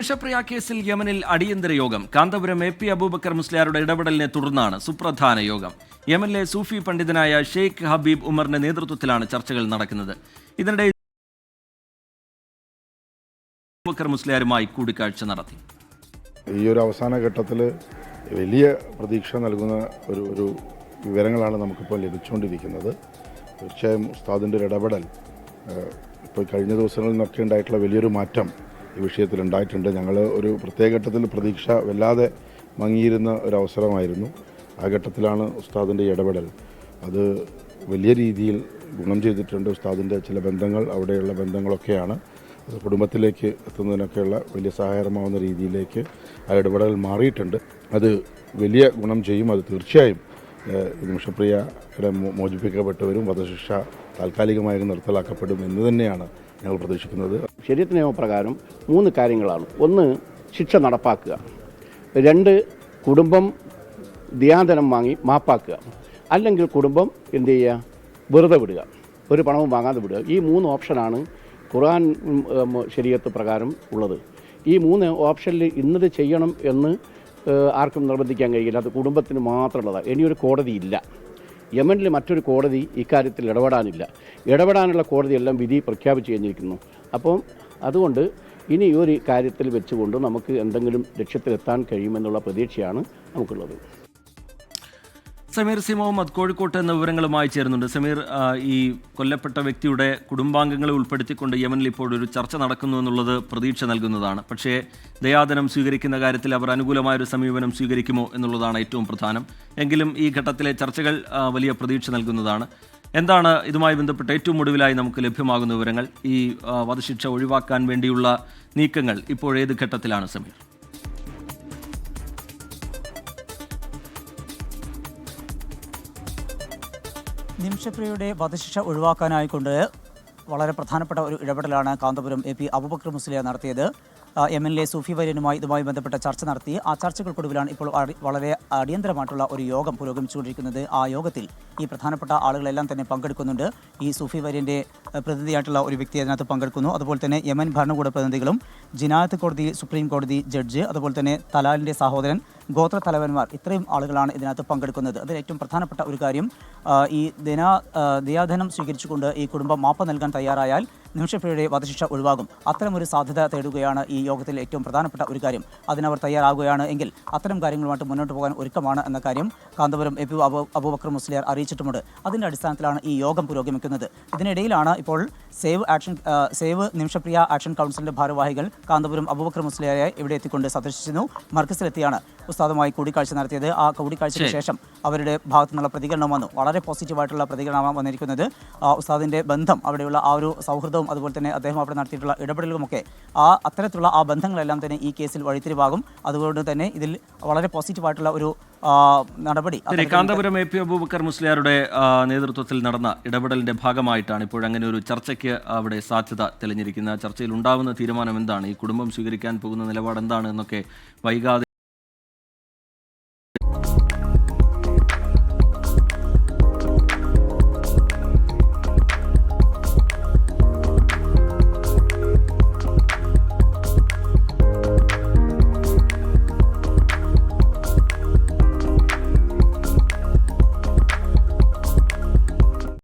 ദേശപ്രിയ കേസിൽ യമനിൽ അടിയന്തര യോഗം. കാന്തപുരം എ പി അബൂബക്കർ മുസ്ലിയാരുടെ ഇടപെടലിനെ തുടർന്നാണ് സുപ്രധാന യോഗം. യമനിലെ സൂഫി പണ്ഡിതനായ ഷെയ്ഖ് ഹബീബ് ഉമറിന്റെ നേതൃത്വത്തിലാണ് ചർച്ചകൾ നടക്കുന്നത്. ഇതിനിടെ അബൂബക്കർ മുസ്ലിയാരുമായി കൂടിക്കാഴ്ച നടത്തി. ഈ ഒരു അവസാന ഘട്ടത്തിൽ വലിയ പ്രതീക്ഷ നൽകുന്ന ഒരു ഒരു വിവരങ്ങളാണ് നമുക്കിപ്പോൾ ലഭിച്ചുകൊണ്ടിരിക്കുന്നത്. തീർച്ചയായും ഉസ്താദിന്റെ ഒരു ഇടപെടൽ ഇപ്പോൾ കഴിഞ്ഞ ദിവസങ്ങളിൽ നിന്നൊക്കെ ഉണ്ടായിട്ടുള്ള വലിയൊരു മാറ്റം ഈ വിഷയത്തിൽ ഉണ്ടായിട്ടുണ്ട് ഞങ്ങൾ ഒരു പ്രത്യേക ഘട്ടത്തിൽ പ്രതീക്ഷ വല്ലാതെ മങ്ങിയിരുന്ന അവസരമായിരുന്നു. ആ ഘട്ടത്തിലാണ് ഉസ്താദിന്റെ ഇടപെടൽ. അത് വലിയ രീതിയിൽ ഗുണം ചെയ്തിട്ടുണ്ട്. ഉസ്താദിന്റെ ചില ബന്ധങ്ങൾ അവിടെയുള്ള ബന്ധങ്ങളൊക്കെയാണ്. അത് കുടുംബത്തിലേക്ക് എത്തുന്നതിനൊക്കെയുള്ള വലിയ സഹായകരമാവുന്ന രീതിയിലേക്ക് ആ ഇടപെടൽ മാറിയിട്ടുണ്ട്. അത് വലിയ ഗുണം ചെയ്യും. അത് തീർച്ചയായും നിമിഷപ്രിയയുടെ മോചിപ്പിക്കപ്പെട്ടവരും വധശിക്ഷ താൽക്കാലികമായി നിർത്തലാക്കപ്പെടും എന്ന് തന്നെയാണ് ഞങ്ങൾ പ്രതീക്ഷിക്കുന്നത്. ശരീരത്തിന് നിയമപ്രകാരം മൂന്ന് കാര്യങ്ങളാണ്. ഒന്ന് ശിക്ഷ നടപ്പാക്കുക. രണ്ട് കുടുംബം ദിയാധനം വാങ്ങി മാപ്പാക്കുക. അല്ലെങ്കിൽ കുടുംബം എന്ത് ചെയ്യുക? വെറുതെ വിടുക. ഒരു പണവും വാങ്ങാതെ വിടുക. ഈ മൂന്ന് ഓപ്ഷനാണ് ഖുർആൻ ശരീരത്ത് പ്രകാരം ഉള്ളത്. ഈ മൂന്ന് ഓപ്ഷനിൽ ഇന്നത് ചെയ്യണം എന്ന് ആർക്കും നിർബന്ധിക്കാൻ കഴിയില്ല. അത് കുടുംബത്തിന് മാത്രമുള്ളതാണ്. ഇനിയൊരു കോടതിയില്ല യമനിൽ മറ്റൊരു കോടതി ഇക്കാര്യത്തിൽ ഇടപെടാനില്ല. ഇടപെടാനുള്ള കോടതിയെല്ലാം വിധി പ്രഖ്യാപിച്ചു കഴിഞ്ഞിരിക്കുന്നു. അപ്പം അതുകൊണ്ട് ഇനി ഈ ഒരു കാര്യത്തിൽ വെച്ചുകൊണ്ട് നമുക്ക് എന്തെങ്കിലും ലക്ഷ്യത്തിലെത്താൻ കഴിയുമെന്നുള്ള പ്രതീക്ഷയാണ് നമുക്കുള്ളത്. സമീർ സി മുഹമ്മദ് കോഴിക്കോട്ട് എന്ന വിവരങ്ങളുമായി ചേരുന്നുണ്ട്. സമീർ ഈ കൊല്ലപ്പെട്ട വ്യക്തിയുടെ കുടുംബാംഗങ്ങളെ ഉൾപ്പെടുത്തിക്കൊണ്ട് യമനിൽ ഇപ്പോൾ ഒരു ചർച്ച നടക്കുന്നു എന്നുള്ളത് പ്രതീക്ഷ നൽകുന്നതാണ്. പക്ഷേ ദയാദനം സ്വീകരിക്കുന്ന കാര്യത്തിൽ അവർ അനുകൂലമായ ഒരു സമീപനം സ്വീകരിക്കുമോ എന്നുള്ളതാണ് ഏറ്റവും പ്രധാനം. എങ്കിലും ഈ ഘട്ടത്തിലെ ചർച്ചകൾ വലിയ പ്രതീക്ഷ നൽകുന്നതാണ്. എന്താണ് ഇതുമായി ബന്ധപ്പെട്ട് ഏറ്റവും ഒടുവിലായി നമുക്ക് ലഭ്യമാകുന്ന വിവരങ്ങൾ? ഈ വധശിക്ഷ ഒഴിവാക്കാൻ വേണ്ടിയുള്ള നീക്കങ്ങൾ ഇപ്പോൾ ഏത് ഘട്ടത്തിലാണ് സമീർ? നിമിഷപ്രിയയുടെ വധശിക്ഷ ഒഴിവാക്കാനായിക്കൊണ്ട് വളരെ പ്രധാനപ്പെട്ട ഒരു ഇടപെടലാണ് കാന്തപുരം എ പി അബുബക്കർ മുസ്ലിയ നടത്തിയത്. എം എൽ എ സൂഫി വര്യനുമായി ഇതുമായി ബന്ധപ്പെട്ട ചർച്ച നടത്തി. ആ ചർച്ചകൾക്കൊടുവിലാണ് ഇപ്പോൾ വളരെ അടിയന്തരമായിട്ടുള്ള ഒരു യോഗം പുരോഗമിച്ചുകൊണ്ടിരിക്കുന്നത്. ആ യോഗത്തിൽ ഈ പ്രധാനപ്പെട്ട ആളുകളെല്ലാം തന്നെ പങ്കെടുക്കുന്നുണ്ട്. ഈ സൂഫി വര്യന്റെ പ്രതിനിധിയായിട്ടുള്ള ഒരു വ്യക്തി അതിനകത്ത് പങ്കെടുക്കുന്നു. അതുപോലെ തന്നെ യമൻ ഭരണകൂട പ്രതിനിധികളും ജിനാത്ത് കോടതി സുപ്രീം കോടതി ജഡ്ജ് അതുപോലെ തന്നെ തലാലിന്റെ സഹോദരൻ ഗോത്ര തലവന്മാർ ഇത്രയും ആളുകളാണ് ഇതിനകത്ത് പങ്കെടുക്കുന്നത്. അതിൽ ഏറ്റവും പ്രധാനപ്പെട്ട ഒരു കാര്യം ഈ ദിന ദിയാധനം സ്വീകരിച്ചുകൊണ്ട് ഈ കുടുംബം മാപ്പ് നൽകാൻ തയ്യാറായാൽ നിമിഷപ്പിഴയുടെ വധശിക്ഷ ഒഴിവാകും. അത്തരമൊരു സാധ്യത തേടുകയാണ് ഈ യോഗത്തിൽ ഏറ്റവും പ്രധാനപ്പെട്ട ഒരു കാര്യം. അതിനവർ തയ്യാറാകുകയാണ് എങ്കിൽ അത്തരം കാര്യങ്ങളുമായിട്ട് മുന്നോട്ട് പോകാൻ ഒരുക്കമാണ് എന്ന കാര്യം കാന്തപുരം എ പി അബു അബൂബക്കർ മുസ്ലിയാർ അറിയിച്ചിട്ടുമുണ്ട്. അതിന്റെ അടിസ്ഥാനത്തിലാണ് ഈ യോഗം പുരോഗമിക്കുന്നത്. ഇതിനിടയിലാണ് ഇപ്പോൾ save action save Nimisha Priya action കൗൺസിലിന്റെ ഭാരവാഹികൾ കാന്തപുരം അബൂബക്കർ മുസ്ലിയാരെ ഇവിടെ എത്തിക്കൊണ്ട് സന്ദർശിച്ചിരുന്നു. മർക്കസിലെത്തിയാണ്. ഉസ്താദുമായി കൂടിക്കാഴ്ച നടത്തിയത്. ആ കൂടിക്കാഴ്ചയ്ക്ക് ശേഷം അവരുടെ ഭാഗത്തു നിന്നുള്ള പ്രതികരണം വന്നു. വളരെ പോസിറ്റീവായിട്ടുള്ള പ്രതികരണമാണ് വന്നിരിക്കുന്നത്. ഉസ്താദിന്റെ ബന്ധം അവിടെയുള്ള ആ ഒരു സൗഹൃദവും അതുപോലെ തന്നെ അദ്ദേഹം അവിടെ നടത്തിയിട്ടുള്ള ഇടപെടലുമൊക്കെ ആ അത്തരത്തിലുള്ള ആ ബന്ധങ്ങളെല്ലാം തന്നെ ഈ കേസിൽ വഴിത്തിരിവാകും. അതുകൊണ്ട് തന്നെ ഇതിൽ വളരെ പോസിറ്റീവായിട്ടുള്ള ഒരു നടപടി കാന്തപുരം എ പി അബൂബക്കർ മുസ്ലിയാരുടെ നേതൃത്വത്തിൽ നടന്ന ഇടപെടലിന്റെ ഭാഗമായിട്ടാണ് ഇപ്പോൾ അങ്ങനെ ഒരു ചർച്ചയ്ക്ക് അവിടെ സാധ്യത തെളിഞ്ഞിരിക്കുന്നത്. ചർച്ചയിൽ ഉണ്ടാവുന്ന തീരുമാനം എന്താണ്? ഈ കുടുംബം സ്വീകരിക്കാൻ പോകുന്ന നിലപാട് എന്താണ് എന്നൊക്കെ വൈകാതെ